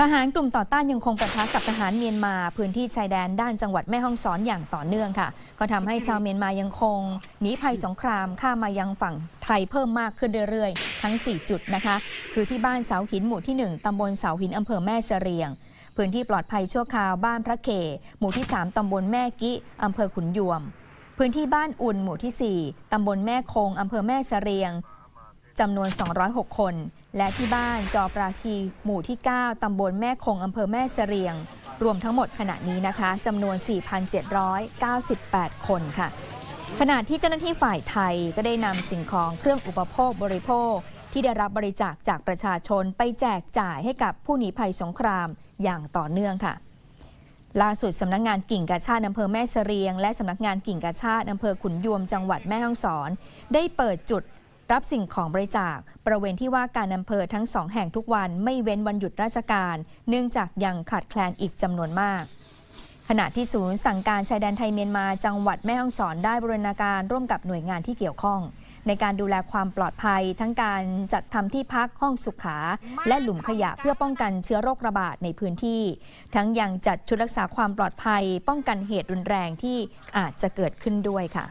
ทหารกลุ่มต่อต้านยังคงปะทะกับทหารเมียนมาพื้นที่ชายแดนด้านจังหวัดแม่ฮ่องสอนอย่างต่อเนื่องค่ะ ก็ทำให้ชาวเมียนมายังคงหนีภัยสงครามข้ามมายังฝั่งไทยเพิ่มมากขึ้นเรื่อยๆ ทั้ง 4 จุดนะคะ คือที่บ้านเสาหินหมู่ที่ 1ตำบลเสาหินอำเภอแม่เสรียง พื้นที่ปลอดภัยชั่วคราวบ้านพระเขหมู่ที่ 3ตำบลแม่กิอำเภอขุนยวม พื้นที่บ้านอุ่นหมู่ที่ 4ตำบลแม่คงอำเภอแม่เสรียง จำนวน 206 คน และที่บ้านจอปราคีหมู่ที่ 9 ตำบลแม่คงอำเภอแม่เสรียง รวมทั้งหมดขณะนี้นะคะจำนวน 4,798 คนค่ะ ขณะที่เจ้าหน้าที่ฝ่ายไทยก็ได้นำสิ่งของเครื่องอุปโภคบริโภค ที่ได้รับบริจาคจากประชาชนไปแจกจ่ายให้กับผู้หนีภัยสงครามอย่างต่อเนื่องค่ะล่าสุดสำนักงานกิ่งกาชาติอำเภอแม่เสรียง และสำนักงานกิ่งกาชาติอำเภอขุนยวมจังหวัดแม่ฮ่องสอน ได้เปิดจุด รับสิ่งของบริจาคบริเวณที่ว่าการอำเภอทั้งสองแห่งทุกวันไม่เว้นวันหยุดราชการ เนื่องจากยังขาดแคลนอีกจำนวนมากขณะที่ศูนย์สั่งการชายแดนไทยเมียนมาจังหวัดแม่ฮ่องสอนได้บรูรณาการร่วมกับหน่วยงานที่เกี่ยวข้อง ในการดูแลความปลอดภัย ทั้งการจัดทำที่พักห้องสุขา และหลุมขยะเพื่อป้องกันเชื้อโรคระบาดในพื้นที่ ทั้งยังจัดชุดรักษาความปลอดภัย ป้องกันเหตุรุนแรงที่อาจจะเกิดขึ้นด้วยค่ะ